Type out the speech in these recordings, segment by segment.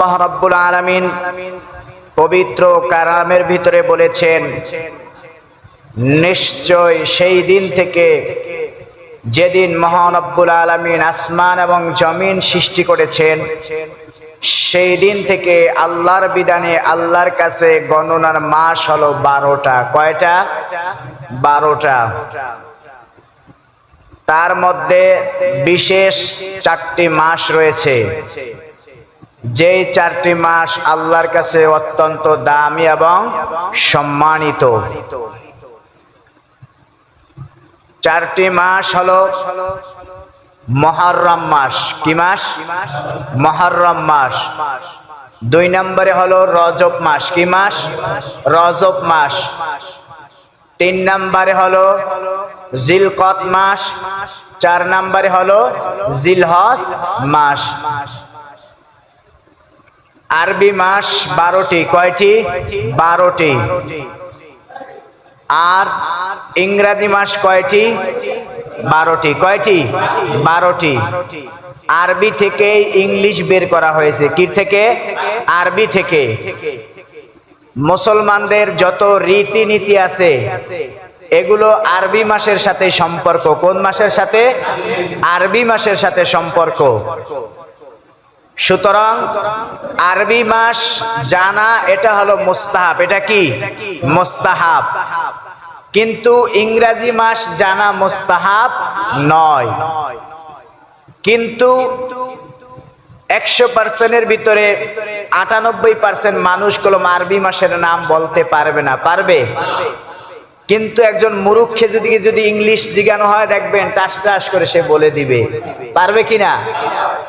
আল্লাহ রাব্বুল আলামিন পবিত্র কারামের ভিতরে বলেছেন, নিশ্চয় সেই দিন থেকে যেদিন মহানব্বুল আলামিন আসমান এবং জমিন সৃষ্টি করেছেন, সেই দিন থেকে আল্লাহর বিধানে আল্লাহর কাছে গণনার মাস হলো বারোটা। কয়টা? বারোটা। তার মধ্যে বিশেষ চারটি মাস রয়েছে। যেই চারটি মাস আল্লাহর কাছে অত্যন্ত দামি এবং সম্মানিত। চারটি মাস হলো মহরম মাস। কি মাস? মহরম মাস। দুই নম্বরে হলো রজব মাস। কি মাস? রজব মাস। তিন নম্বরে হলো জিলকত মাস। চার নম্বরে হলো জিলহজ মাস। আরবি মাস বারোটি, কয়টি? বারোটি। আর ইংরাজি মাস কয়টি? বারোটি। কয়টি? বারোটি। আরবি থেকে ইংলিশ বের করা হয়েছে। কি থেকে? আরবি থেকে। মুসলমানদের যত রীতিনীতি আছে, এগুলো আরবি মাসের সাথে সম্পর্ক। কোন মাসের সাথে? আরবি মাসের সাথে সম্পর্ক। সুতরাং আরবি মাস জানা, এটা হলো মোস্তাহাব। এটা কি? মোস্তাহাব। কিন্তু ইংরাজি মাস জানা মোস্তাহাব নয়। কিন্তু একশো পার্সেন্টের ভিতরে আটানব্বই পার্সেন্ট মানুষ কলম আরবি মাসের নাম বলতে পারবে না। পারবে? কিন্তু একজন মুরুক্ষে যদি যদি ইংলিশ জিজ্ঞানো হয়, দেখবেন টাস টাস করে সে বলে দিবে। পারবে কিনা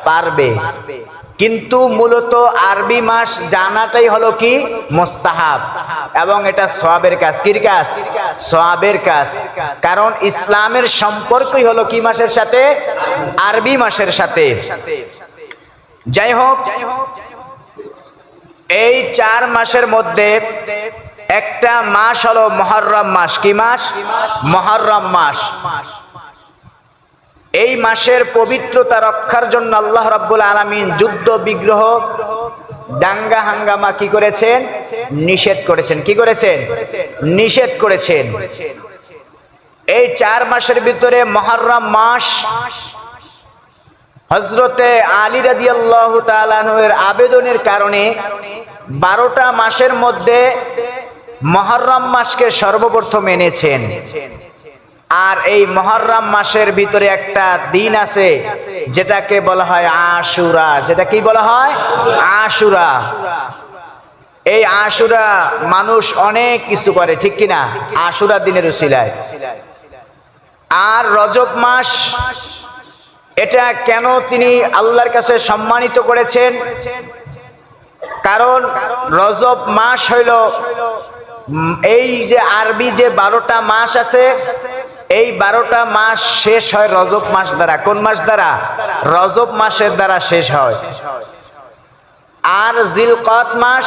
পারবে। কিন্তু মূলত আরবি মাস জানাটাই হলো কি? মোস্তাহাব। এবং এটা সোয়াবের কাজ। কির কাজ? সোয়াবের কাজ। কারণ ইসলামের সম্পর্কই হলো কি মাসের সাথে? আরবি মাসের সাথে। যাই হোক, এই চার মাসের মধ্যে একটা মাস হলো মহরম মাস। কি মাস? মহরম মাস। এই মাসের পবিত্রতা রক্ষার জন্য আল্লাহ রাব্বুল আলামিন যুদ্ধ, বিগ্রহ, দাঙ্গা হাঙ্গামা কি করেছেন? নিষেধ করেছেন। কি করেছেন? নিষেধ করেছেন। এই চার মাসের ভিতরে মহরম মাস হজরতে আলী রাদি আল্লাহ তালের আবেদনের কারণে বারোটা মাসের মধ্যে মহরম মাসকে সর্বপ্রথম এনেছেন। আর এই মহরম মাসের ভিতরে একটা দিন আছে, যেটাকে বলা হয় আশুরা। যেটা কি বলা হয়? আশুরা। এই আশুরা মানুষ অনেক কিছু করে, ঠিক কিনা? আশুরা দিনের উশিলায় আর রজব মাস, এটা কেন তিনি আল্লাহর কাছে সম্মানিত করেছেন? কারণ রজব মাস হইল এই যে আরবি যে বারোটা মাস আছে এই বারোটা মাস শেষ হয় রজব মাস দ্বারা। কোন মাস দ্বারা? রজব মাসের দ্বারা শেষ হয়। আর জিলকত মাস,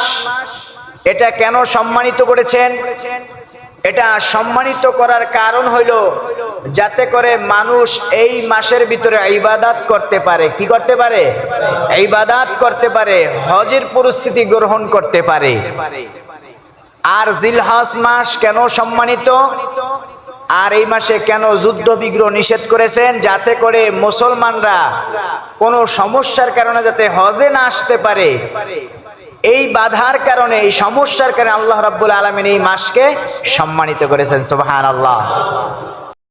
এটা কেন সম্মানিত করেছেন? এটা সম্মানিত করার কারণ হইল, যাতে করে মানুষ এই মাসের ভিতরে ইবাদাত করতে পারে। কি করতে পারে? ইবাদাত করতে পারে, হজের পরিস্থিতি গ্রহণ করতে পারে। আর জিলহাস মাস কেন সম্মানিত? আর এই মাসে কেন যুদ্ধ বিগ্রহ নিষেধ করেছেন? যাতে করে মুসলমানরা কোনো সমস্যার কারণে যাতে হজে না আসতে পারে। এই বাধার কারণে, এই সমস্যার কারণে আল্লাহ রাব্বুল আলমিন এই মাসকে সম্মানিত করেছেন। সুবাহ আল্লাহ